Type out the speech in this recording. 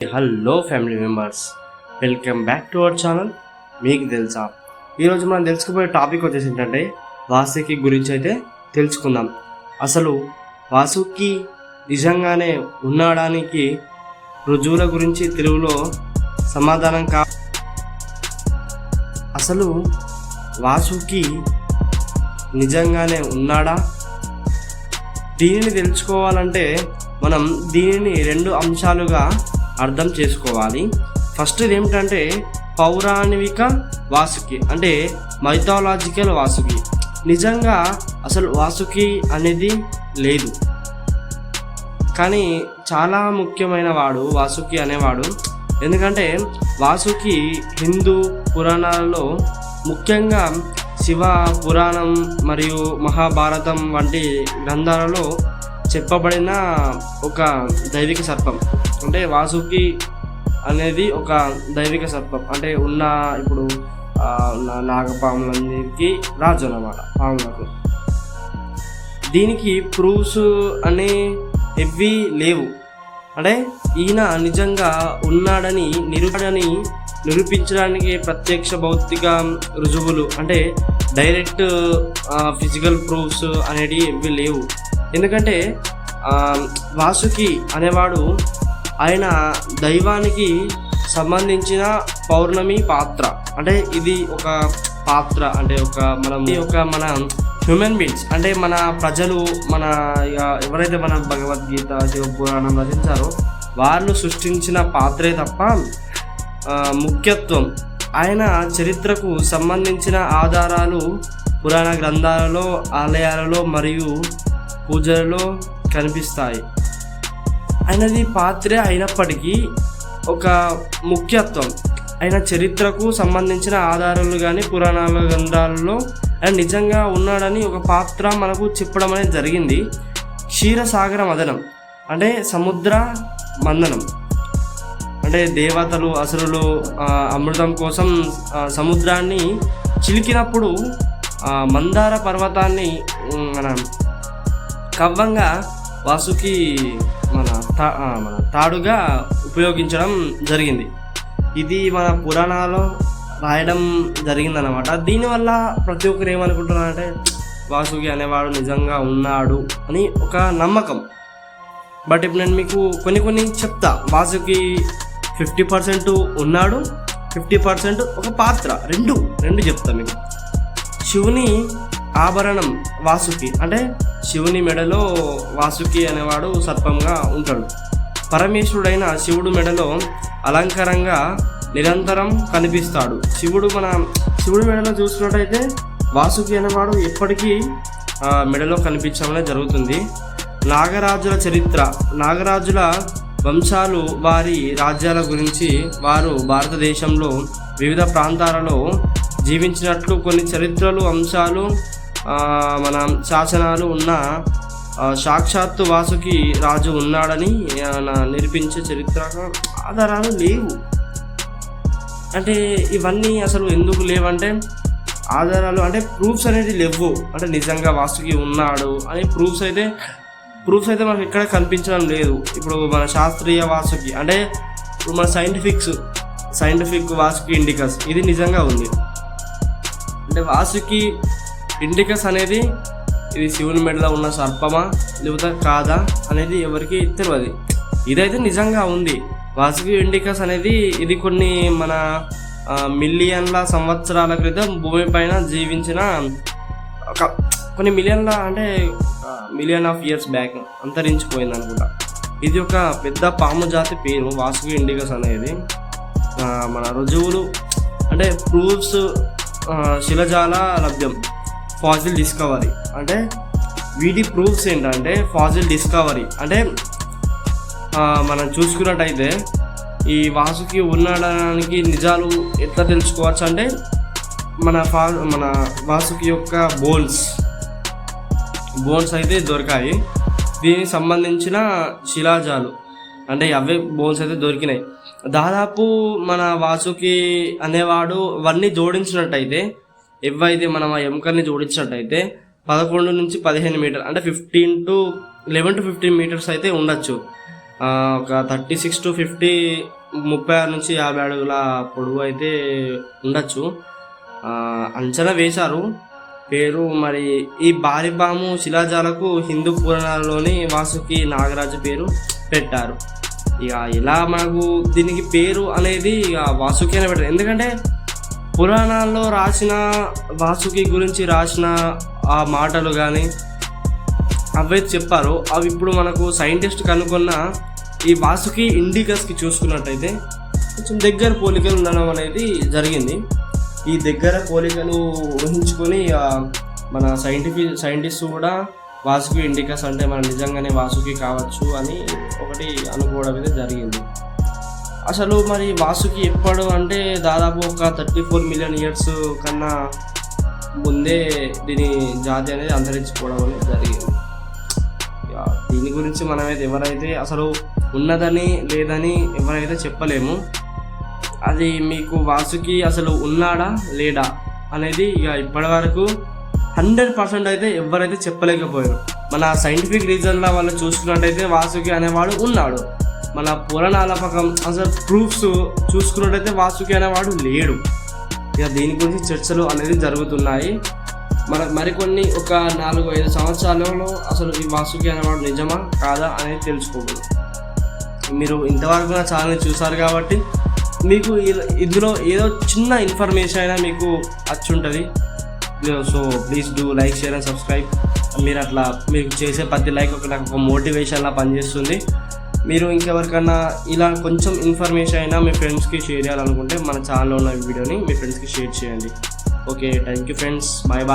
Hello family members welcome back to our channel మీకు తెలుసా? ఈరోజు మనం తెలుసుకుపోయే టాపిక్ వచ్చేసి ఏంటంటే వాసుకి గురించి అయితే తెలుసుకుందాం. అసలు వాసుకి నిజంగానే ఉన్నాడానికి రుజువుల గురించి తెలుగులో సమాధానం కా అసలు వాసుకి నిజంగానే ఉన్నాడా? దీనిని తెలుసుకోవాలంటే మనం దీనిని రెండు అంశాలుగా అర్థం చేసుకోవాలి. ఫస్ట్ ఏమిటంటే పౌరాణిక వాసుకి అంటే మైథాలజికల్ వాసుకి. నిజంగా అసలు వాసుకి అనేది లేదు. కానీ చాలా ముఖ్యమైన వాడు వాసుకి అనేవాడు. ఎందుకంటే వాసుకి హిందూ పురాణాలలో ముఖ్యంగా శివ పురాణం మరియు మహాభారతం వంటి గ్రంథాలలో చెప్పబడిన ఒక దైవిక సర్పం. అంటే వాసుకి అనేది ఒక దైవిక సర్పం. అంటే ఉన్న ఇప్పుడు ఆ, నాగపాములందరికీ రాజు అన్నమాట పాములకు. దీనికి ప్రూఫ్స్ అనే ఎవ్వి లేవు. అంటే ఈయన నిజంగా ఉన్నాడని నిరుడని నిరూపించడానికి ప్రత్యక్ష భౌతిక రుజువులు. అంటే డైరెక్ట్ ఫిజికల్ ప్రూఫ్స్ అనేటివి ఇవి లేవు. ఎందుకంటే వాసుకి అనేవాడు ఆయన దైవానికి సంబంధించిన పౌర్ణమి పాత్ర. అంటే ఇది ఒక పాత్ర అంటే ఒక మనం ఇది ఒక మన హ్యూమన్ బీయింగ్స్ అంటే మన ప్రజలు మన ఇక ఎవరైతే మన భగవద్గీత శివపురాణం రచించారో వాళ్ళు సృష్టించిన పాత్రే తప్ప ముఖ్యత్వం. ఆయన చరిత్రకు సంబంధించిన ఆధారాలు పురాణ గ్రంథాలలో ఆలయాలలో మరియు పూజలలో కనిపిస్తాయి. ఆయనది పాత్రే అయినప్పటికీ ఒక ముఖ్యత్వం. ఆయన చరిత్రకు సంబంధించిన ఆధారాలు కానీ పురాణాల గ్రంథాలలో ఆయన నిజంగా ఉన్నాడని ఒక పాత్ర మనకు చెప్పడం అనేది జరిగింది. క్షీరసాగర మదనం అంటే సముద్ర మందనం. అంటే దేవతలు అసురులు అమృతం కోసం సముద్రాన్ని చిలికినప్పుడు మందార పర్వతాన్ని మన కవ్వంగా వాసుకి మన తా మన తాడుగా ఉపయోగించడం జరిగింది. ఇది మన పురాణాల్లో రాయడం జరిగిందనమాట దీనివల్ల ప్రతి ఒక్కరు ఏమనుకుంటున్నారంటే వాసుకి అనేవాడు నిజంగా ఉన్నాడు అని ఒక నమ్మకం. బట్ ఇప్పుడు నేను మీకు కొన్ని కొన్ని చెప్తా. వాసుకి ఫిఫ్టీ పర్సెంట్ ఉన్నాడు ఫిఫ్టీ పర్సెంట్ ఒక పాత్ర. రెండు రెండు చెప్తా మీకు. శివుని ఆభరణం వాసుకి. అంటే శివుని మెడలో వాసుకి అనేవాడు సర్పంగా ఉంటాడు. పరమేశ్వరుడైన శివుడు మెడలో అలంకారంగా నిరంతరం కనిపిస్తాడు. శివుడు మన శివుడి మెడలో చూసుకున్నట్టయితే వాసుకి అనేవాడు ఎప్పటికీ మెడలో కనిపించడం అనేది జరుగుతుంది. నాగరాజుల చరిత్ర నాగరాజుల వంశాలు వారి రాజ్యాల గురించి వారు భారతదేశంలో వివిధ ప్రాంతాలలో జీవించినట్లు కొన్ని చరిత్రలు అంశాలు మన శాసనాలు ఉన్న సాక్షాత్తు వాసుకి రాజు ఉన్నాడని ఆయన నిరూపించే చరిత్ర ఆధారాలు లేవు. అంటే ఇవన్నీ అసలు ఎందుకు లేవంటే ఆధారాలు అంటే ప్రూఫ్స్ అనేది లేవు. అంటే నిజంగా వాసుకి ఉన్నాడు అనే ప్రూఫ్స్ అయితే ప్రూఫ్స్ అయితే మనకు ఎక్కడ కనిపించడం లేదు. ఇప్పుడు మన శాస్త్రీయ వాసుకి అంటే ఇప్పుడు మన సైంటిఫిక్స్ సైంటిఫిక్ వాసుకి ఇండికస్ ఇది నిజంగా ఉంది. అంటే వాసుకి ఇండికస్ అనేది ఇది శివుని మెడలో ఉన్న సర్పమా లేకపోతే కాదా అనేది ఎవరికి తెలియదు ఇదైతే నిజంగా ఉంది. వాసుకి ఇండికస్ అనేది ఇది కొన్ని మన మిలియన్ల సంవత్సరాల క్రితం భూమి పైన జీవించిన ఒక కొన్ని మిలియన్ల అంటే మిలియన్ ఆఫ్ ఇయర్స్ బ్యాక్ అంతరించిపోయింది అనుకుంటా. ఇది ఒక పెద్ద పాము జాతి పేరు వాసుకి ఇండికస్ అనేది. మన రుజువులు అంటే ప్రూఫ్స్ శిలజాల లభ్యం. Fossil discovery. అంటే వీటి ప్రూఫ్స్ ఏంటంటే ఫాజిల్ డిస్కవరీ. అంటే మనం చూసుకున్నట్టయితే ఈ వాసుకి ఉన్నడానికి నిజాలు ఎట్లా తెలుసుకోవచ్చు అంటే మన ఫా మన వాసుకి యొక్క బోన్స్. బోన్స్ అయితే దొరికాయి. దీనికి సంబంధించిన శిలాజాలు. అంటే అవే బోన్స్ అయితే దొరికినాయి. దాదాపు మన వాసుకి అనేవాడు అవన్నీ జోడించినట్టయితే ఎవైతే మనం ఆ ఎముకల్ని జోడించినట్టయితే పదకొండు నుంచి పదిహేను మీటర్ అంటే fifteen to eleven to fifteen metres అయితే ఉండొచ్చు. ఒక థర్టీ సిక్స్ టు ఫిఫ్టీ ముప్పై ఆరు నుంచి యాభై అడుగుల పొడవు అయితే ఉండొచ్చు. అంచనా వేశారు. పేరు మరి ఈ బారిబాము శిలాజాలకు హిందూ పురాణాలలోని వాసుకి నాగరాజు పేరు పెట్టారు. ఇక ఇలా మనకు దీనికి పేరు అనేది ఇక వాసుకి అనే పెట్టారు. ఎందుకంటే పురాణాల్లో రాసిన వాసుకి గురించి రాసిన ఆ మాటలు కానీ అవైతే చెప్పారో. అవి ఇప్పుడు మనకు సైంటిస్ట్ కనుగొన్న ఈ వాసుకి ఇండికస్కి చూసుకున్నట్టయితే కొంచెం దగ్గర పోలికలు ఉండడం అనేది జరిగింది. ఈ దగ్గర పోలికలు ఊహించుకొని మన సైంటిఫిక్ సైంటిస్ట్ కూడా వాసుకి ఇండికస్ అంటే మన నిజంగానే వాసుకి కావచ్చు అని ఒకటి అనుకోవడం అయితే జరిగింది. అసలు మరి వాసుకి ఎప్పుడు అంటే దాదాపు ఒక థర్టీ ఫోర్ మిలియన్ ఇయర్స్ కన్నా ముందే దీని జాతి అనేది అంతరించిపోవడం అనేది జరిగింది. ఇక దీని గురించి మనమైతే ఎవరైతే అసలు ఉన్నదని లేదని ఎవరైతే చెప్పలేము అది మీకు వాసుకి అసలు ఉన్నాడా లేడా అనేది ఇక ఇప్పటి వరకు హండ్రెడ్ పర్సెంట్ అయితే ఎవరైతే చెప్పలేకపోయారు. మన సైంటిఫిక్ రీజన్లో వాళ్ళు చూసుకున్నట్టయితే వాసుకి అనేవాడు ఉన్నాడు. మన పురాణాలపకం అసలు ప్రూఫ్స్ చూసుకున్నట్టయితే వాసుకి అనేవాడు లేడు. ఇక దీని గురించి చర్చలు అనేది జరుగుతున్నాయి. మన మరికొన్ని ఒక నాలుగు ఐదు సంవత్సరాలలో అసలు ఈ వాసుకి అనేవాడు నిజమా కాదా అనేది తెలుసుకోండి మీరు ఇంతవరకు నా ఛానల్ చూసారు కాబట్టి మీకు ఇందులో ఏదో చిన్న ఇన్ఫర్మేషన్ అయినా మీకు వచ్చి ఉంటుంది so please do like share and subscribe మీరు అట్లా మీకు చేసే ప్రతి లైక్ ఒక నాకు ఒక మోటివేషన్లా పనిచేస్తుంది. మీరు ఇంకెవరికన్నా ఇలా కొంచెం ఇన్ఫర్మేషన్ అయినా మీ ఫ్రెండ్స్కి షేర్ చేయాలనుకుంటే మన ఛానల్లో ఉన్న వీడియోని మీ ఫ్రెండ్స్కి షేర్ చేయండి. Okay thank you friends bye bye